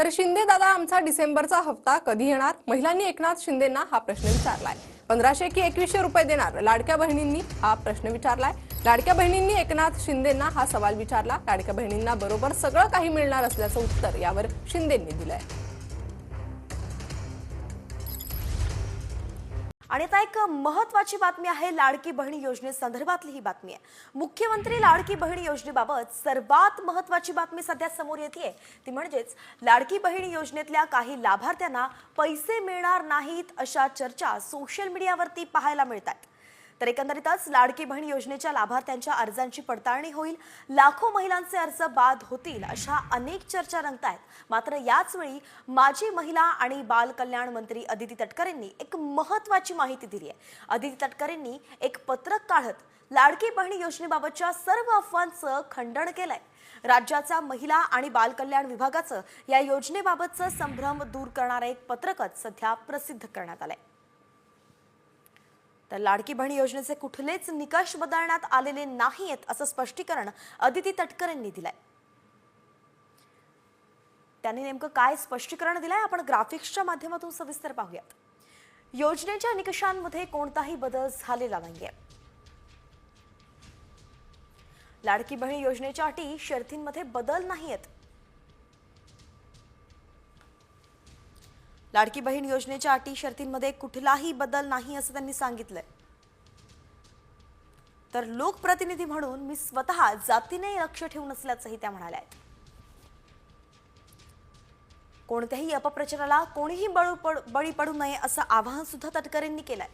तर शिंदे दादा आमचा डिसेंबरचा हप्ता कधी येणार? महिलांनी एकनाथ शिंदेंना हा प्रश्न विचारलाय. पंधराशे की एकवीसशे रुपये देणार? लाडक्या बहिणींनी हा प्रश्न विचारलाय. लाडक्या बहिणींनी एकनाथ शिंदेंना हा सवाल विचारला. लाडक्या बहिणींना बरोबर सगळं काही मिळणार असल्याचं उत्तर यावर शिंदेंनी दिलंय. आणि आता एक महत्वाची बातमी आहे लाडकी बहिणी योजनेसंदर्भातली ही बातमी आहे. मुख्यमंत्री लाडकी बहिणी योजनेबाबत सर्वात महत्वाची बातमी सध्या समोर येते ती म्हणजेच लाडकी बहिणी योजनेतल्या काही लाभार्थ्यांना पैसे मिळणार नाहीत अशा चर्चा सोशल मीडियावरती पाहायला मिळतात तर एकंदरीतच लाडकी बहीण योजनेच्या लाभार्थ्यांच्या अर्जांची पडताळणी होईल. लाखो महिलांचे अर्ज बाद होतील अशा अनेक चर्चा रंगतायत. मात्र याचवेळी माजी महिला आणि बाल कल्याण मंत्री अदिती तटकरेंनी एक महत्वाची माहिती दिली आहे. अदिती तटकरेंनी एक पत्रक काढत लाडकी बहिणी योजनेबाबतच्या सर्व अफवांचं खंडन केलंय. राज्याचा महिला आणि बालकल्याण विभागाचं या योजनेबाबतचं संभ्रम दूर करणारं एक पत्रकच सध्या प्रसिद्ध करण्यात आलंय. तर लाडकी बहीण योजनेचे कुठलेच निकष बदलण्यात आलेले नाहीत असं स्पष्टीकरण अदिती तटकरेंनी दिलंय. त्यांनी नेमकं काय स्पष्टीकरण दिलंय? आपण ग्राफिक्सच्या माध्यमातून सविस्तर पाहूयात. योजनेच्या निकषांमध्ये कोणताही बदल झालेला नाहीये. लाडकी बहीण योजनेच्या अटी शर्थींमध्ये बदल नाहीयेत. लाडकी बहीण योजनेच्या अटी शर्तींमध्ये कुठलाही बदल नाही असं त्यांनी सांगितलंय. तर लोकप्रतिनिधी म्हणून मी स्वतः जातीने लक्ष ठेवून असल्याचंही त्या म्हणाल्या आहेत. कोणत्याही अपप्रचाराला कोणीही बळू पड- बळी पडू नये असं आवाहन सुद्धा तटकरेंनी केलंय.